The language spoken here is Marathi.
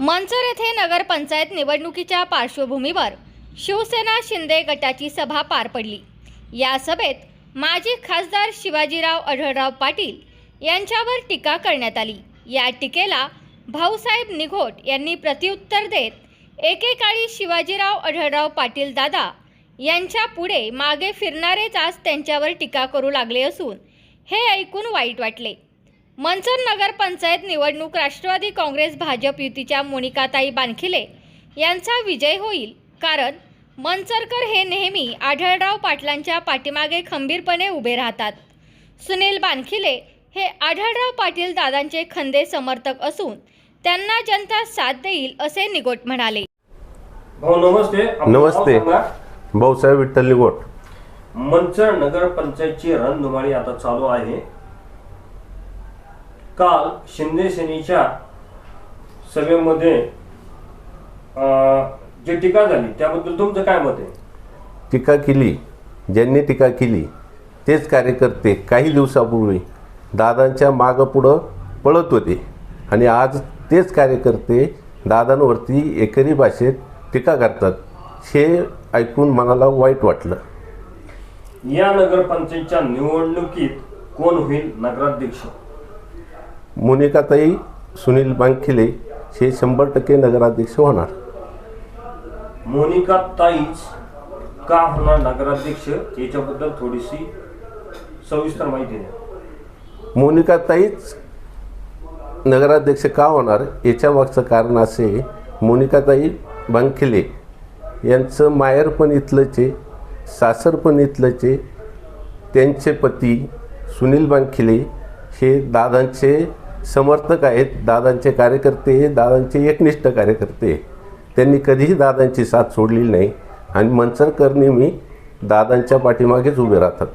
मंचर येथे नगरपंचायत निवडणुकीच्या पार्श्वभूमीवर शिवसेना शिंदे गटाची सभा पार पडली. या सभेत माजी खासदार शिवाजीराव आढळराव पाटील यांच्यावर टीका करण्यात आली. या टीकेला भाऊसाहेब निघोट यांनी प्रत्युत्तर देत एकेकाळी शिवाजीराव आढळराव पाटील दादा यांच्या पुढे मागे फिरणारेच आज त्यांच्यावर टीका करू लागले असून हे ऐकून वाईट वाटले. मंचर नगरपंचायत निवडणूक राष्ट्रवादी काँग्रेस भाजप युतीच्या मोनिकाताई बानखिले यांचा विजय होईल. कारण मंचरकर हे नेहमी आढळराव पाटलांच्या पाठीमागे खंबीरपणे उभे राहतात. सुनील बानखिले हे आढळराव पाटील दादांचे खंदे समर्थक असून त्यांना जनता साथ देईल असे निगोट म्हणाले. भाऊ नमस्ते. आपलं नाव नमस्ते. सांगा. भाऊसाहेब विठ्ठल निगोट. मंचर नगर पंचायतची रणधुमाळी आता चालू आहे. काल शिंदे सेनेच्या सभेमध्ये जी टीका झाली त्याबद्दल तुमचं काय मत आहे? टीका केली ज्यांनी टीका केली तेच कार्यकर्ते काही दिवसापूर्वी दादांच्या मागं पुढं पळत होते. आणि आज तेच कार्यकर्ते दादांवरती एकरी भाषेत टीका करतात हे ऐकून मनाला वाईट वाटलं. या नगरपंचायतच्या निवडणुकीत कोण होईल नगराध्यक्ष? मोनिकाताई सुनील बांखिले हे शंभर टक्के नगराध्यक्ष होणार. मोनिका ताईच का होणार नगराध्यक्ष याच्याबद्दल थोडीशी सविस्तर माहिती द्या. मोनिकाताईच नगराध्यक्ष का होणार याच्या मागचं कारण असे मोनिकाताई बांखिले यांचं माहेर पण इथलंच सासर पण इथलंच त्यांचे पती सुनील बांखिले हे दादांचे समर्थक आहेत. दादांचे कार्यकर्ते दादांचे एकनिष्ठ कार्यकर्ते त्यांनी कधीही दादांची साथ सोडलेली नाही. आणि मंचरकर नेहमी दादांच्या पाठीमागेच उभे राहतात.